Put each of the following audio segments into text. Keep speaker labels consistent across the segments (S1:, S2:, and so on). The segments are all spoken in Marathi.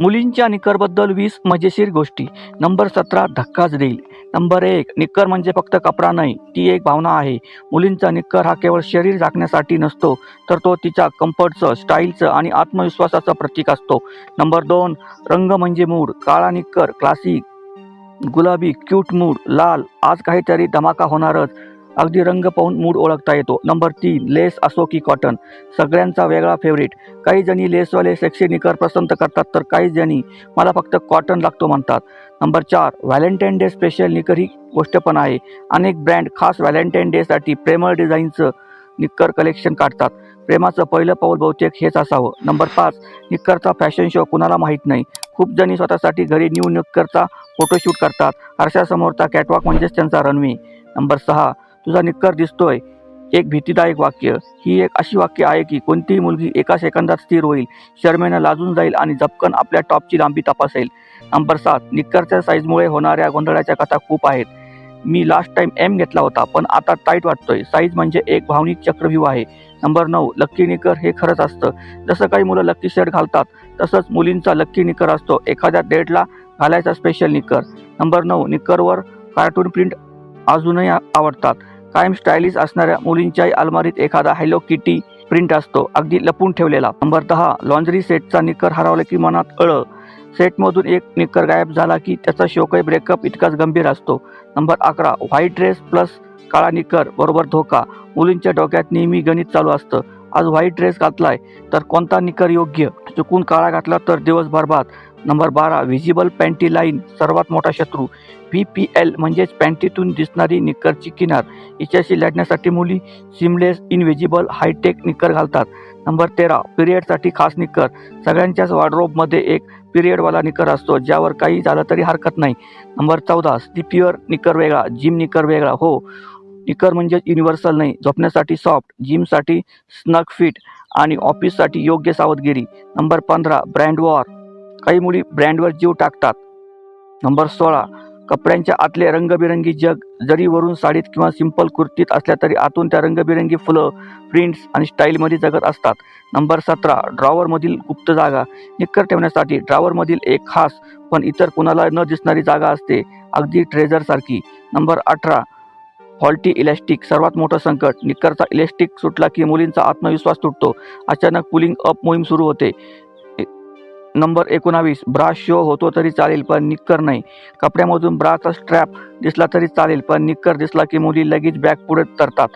S1: मुलींच्या निकरबद्दल वीस मजेशीर गोष्टी. नंबर सतरा धक्काच देईल. नंबर एक निक्कर म्हणजे फक्त कपडा नाही ती एक भावना आहे. मुलींचा निक्कर हा केवळ शरीर झाकण्यासाठी नसतो तर तो तिच्या कम्फर्टचं स्टाईलचं आणि आत्मविश्वासाचं प्रतीक असतो. नंबर दोन रंग म्हणजे मूड. काळा निक्कर क्लासिक गुलाबी क्यूट मूड लाल आज काहीतरी धमाका होणारच. अगदी रंग पाहून मूड ओळखता येतो. नंबर तीन लेस असो की कॉटन. सगळ्यांचा वेगळा फेवरेट काही जणी लेसवाले सेक्सी निकर पसंत करतात तर काही जणी मला फक्त कॉटन लागतो म्हणतात. नंबर चार व्हॅलेंटाईन डे स्पेशल निकर ही गोष्ट पण आहे. अनेक ब्रँड खास व्हॅलेंटाईन डेसाठी प्रेमळ डिझाईनचं निक्कर कलेक्शन काढतात. प्रेमाचं पहिलं पाऊल बहुतेक हेच असावं. नंबर पाच निक्करचा फॅशन शो कुणाला माहीत नाही. खूप जणी स्वतःसाठी घरी न्यू निक्करचा फोटोशूट करतात. आरशासमोरचा कॅटवॉक म्हणजेच त्यांचा रनवे नंबर सहा तुझा निक्कर दिसतोय. एक भीतीदायक वाक्य. ही एक अशी वाक्य आहे की कोणतीही मुलगी एका सेकंदात स्थिर होईल शर्मेनं लाजून जाईल आणि झपकन आपल्या टॉपची लांबी तपासेल. नंबर सात निक्करच्या साईजमुळे होणाऱ्या गोंधळाच्या कथा खूप आहेत. मी लास्ट टाइम एम घेतला होता पण आता टाईट वाटतोय. साईज म्हणजे एक भावनिक चक्रव्यूह आहे. नंबर नऊ लक्की निकर हे खरंच असतं. जसं काही मुलं लक्की शर्ट घालतात तसंच मुलींचा लक्की निकर असतो. एखाद्या डेटला घालायचा स्पेशल निकर नंबर नऊ निकरवर कार्टून प्रिंट अजूनही आवडतात. कायम स्टायलिश असणाऱ्या मुलींच्याही अलमारीत एखादा हॅलो किटी प्रिंट असतो. अगदी लपून ठेवलेला. नंबर दहा लॉन्ड्री सेटचा निकर हरवला की मनात अळ. सेटमधून एक निकर गायब झाला की त्याचा शोकही ब्रेकअप इतकाच गंभीर असतो. नंबर अकरा व्हाईट ड्रेस प्लस काळा निकर बरोबर धोका. मुलींच्या डोक्यात नेहमी गणित चालू असतं. आज व्हाईट ड्रेस घातलाय तर कोणता निकर योग्य? चुकून काळा घातला तर दिवस बरबाद नंबर बारा व्हिजिबल पॅन्टी लाईन सर्वात मोठा शत्रू. व्ही पी एल म्हणजेच पॅन्टीतून दिसणारी निकरची किनार. हिच्याशी लढण्यासाठी मुली सिमलेस इनव्हिजिबल हायटेक निकर घालतात. नंबर तेरा पिरियडसाठी खास निकर. सगळ्यांच्याच वॉर्ड्रोबमध्ये एक पिरियडवाला निकर असतो ज्यावर काही झालं तरी हरकत नाही. नंबर चौदा स्लिपियर निकर वेगळा जिम निकर वेगळा. हो निकर म्हणजेच युनिव्हर्सल नाही. झोपण्यासाठी सॉफ्ट जिमसाठी स्नग फिट आणि ऑफिससाठी योग्य सावधगिरी. नंबर पंधरा ब्रँड वॉर काही मुली ब्रँडवर जीव टाकतात. नंबर सोळा कपड्यांच्या आतले रंगबिरंगी जग जरी वरून साडीत किंवा सिंपल कुर्तीत असल्या तरी आतून त्या रंगबिरंगी फुलं प्रिंट्स आणि स्टाईलमध्ये जगत असतात. नंबर सतरा ड्रॉवरमधील गुप्त जागा. निक्कर ठेवण्यासाठी ड्रॉवरमधील एक खास पण इतर कुणाला न दिसणारी जागा असते अगदी ट्रेझरसारखी नंबर अठरा फॉल्टी इलॅस्टिक सर्वात मोठं संकट. निक्करचा इलॅस्टिक सुटला की मुलींचा आत्मविश्वास तुटतो. अचानक पुलिंग अप मोहीम सुरू होते. नंबर एकोणावीस. ब्रा शो होतो तरी चालेल पण निक्कर नाही. कपड्यामधून ब्राचा स्ट्रॅप दिसला तरी चालेल पण निक्कर दिसला की मुली लगेच बॅग पुढे तरतात.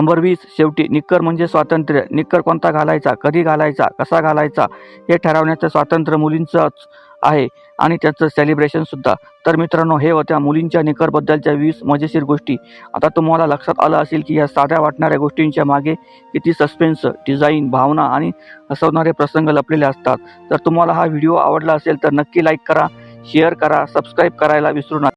S1: नंबर वीस शेवटी निक्कर म्हणजे स्वातंत्र्य. निक्कर कोणता घालायचा? कधी घालायचा? कसा घालायचा? हे ठरवण्याचं स्वातंत्र्य मुलींचंच आहे आणि त्याचं सेलिब्रेशन सुद्धा. तर मित्रांनो हे होत्या मुलींच्या निकरबद्दलच्या वीस मजेशीर गोष्टी. आता तुम्हाला लक्षात आलं असेल की या साध्या वाटणाऱ्या गोष्टींच्या मागे किती सस्पेन्स डिझाईन भावना आणि हसवणारे प्रसंग लपलेले असतात. तर तुम्हाला हा व्हिडिओ आवडला असेल तर नक्की लाईक करा शेअर करा सबस्क्राईब करायला विसरू नका.